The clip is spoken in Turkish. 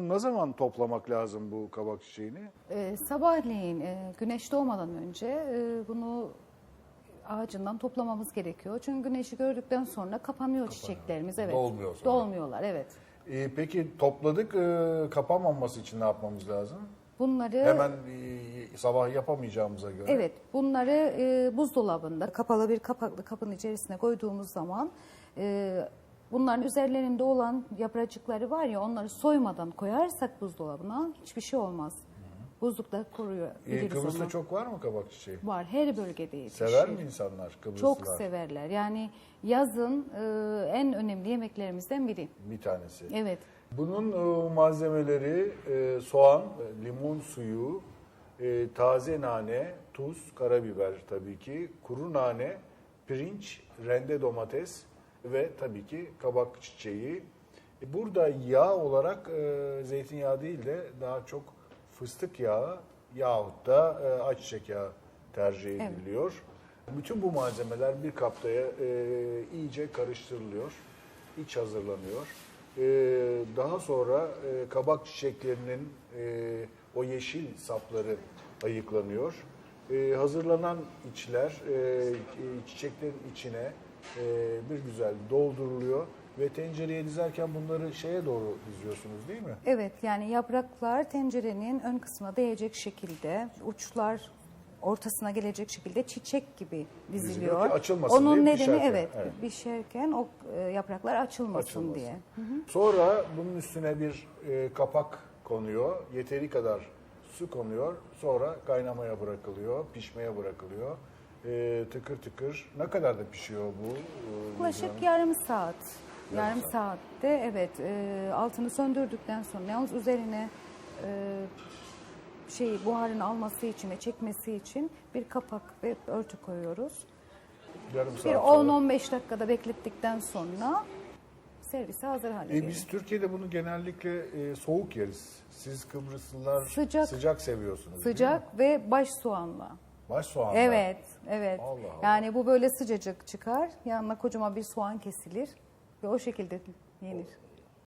bunları ne zaman toplamak lazım bu kabak çiçeğini? Ee, sabahleyin e, güneş doğmadan önce e, bunu ağacından toplamamız gerekiyor. Çünkü güneşi gördükten sonra kapanıyor çiçeklerimiz. Evet. Dolmuyor sonra. Dolmuyorlar evet. Ee, peki topladık e, kapanmaması için ne yapmamız lazım? Bunları Hemen e, sabah yapamayacağımıza göre. Evet, bunları e, buzdolabında kapalı bir kapaklı kabın içerisine koyduğumuz zaman e, bunların üzerlerinde olan yapracıkları var ya onları soymadan koyarsak buzdolabına hiçbir şey olmaz. Buzlukta koruyor. Ee, Kıbrıs'ta onu. çok var mı kabak çiçeği? var. Her bölgede yetişir. Sever mi insanlar Kıbrıslılar? Çok severler. Yani yazın e, en önemli yemeklerimizden biri. Bir tanesi. Evet. Bunun e, malzemeleri e, soğan, e, limon suyu, e, taze nane, tuz, karabiber tabii ki, kuru nane, pirinç, rende domates ve tabii ki kabak çiçeği. E, Burada yağ olarak e, zeytinyağı değil de daha çok fıstık yağı yahut da e, ayçiçek yağı tercih Evet. ediliyor. Bütün bu malzemeler bir kapta e, iyice karıştırılıyor, iç hazırlanıyor. E, daha sonra e, kabak çiçeklerinin e, o yeşil sapları ayıklanıyor. E, hazırlanan içler e, çiçeklerin içine e, bir güzel dolduruluyor ve tencereye dizerken bunları şeye doğru diziyorsunuz değil mi? Evet yani yapraklar tencerenin ön kısmına değecek şekilde uçlar ortasına gelecek şekilde çiçek gibi Diziliyor diziliyor. ki açılmasın Onun diye nedeni pişerken, evet, evet. pişerken o e, yapraklar açılmasın, Açılmasın. diye. Sonra bunun üstüne bir e, kapak konuyor. Yeteri kadar su konuyor. Sonra kaynamaya bırakılıyor, pişmeye bırakılıyor. E, tıkır tıkır. Ne kadar da pişiyor bu? e, Yaklaşık Hanım? yarım saat. Yarım saatte evet e, altını söndürdükten sonra yalnız üzerine e, şey buharını alması için ve çekmesi için bir kapak ve örtü koyuyoruz. Yarım saat Bir sonra. 10-15 dakikada beklettikten sonra servise hazır hale E, geliyor. biz Türkiye'de bunu genellikle e, soğuk yeriz. Siz Kıbrıslılar Sıcak. sıcak seviyorsunuz değil mi? Sıcak ve baş soğanla. Baş soğanla. Evet, evet. Allah Allah. Yani bu böyle sıcacık çıkar. Yanına kocaman bir soğan kesilir ve o şekilde yenir.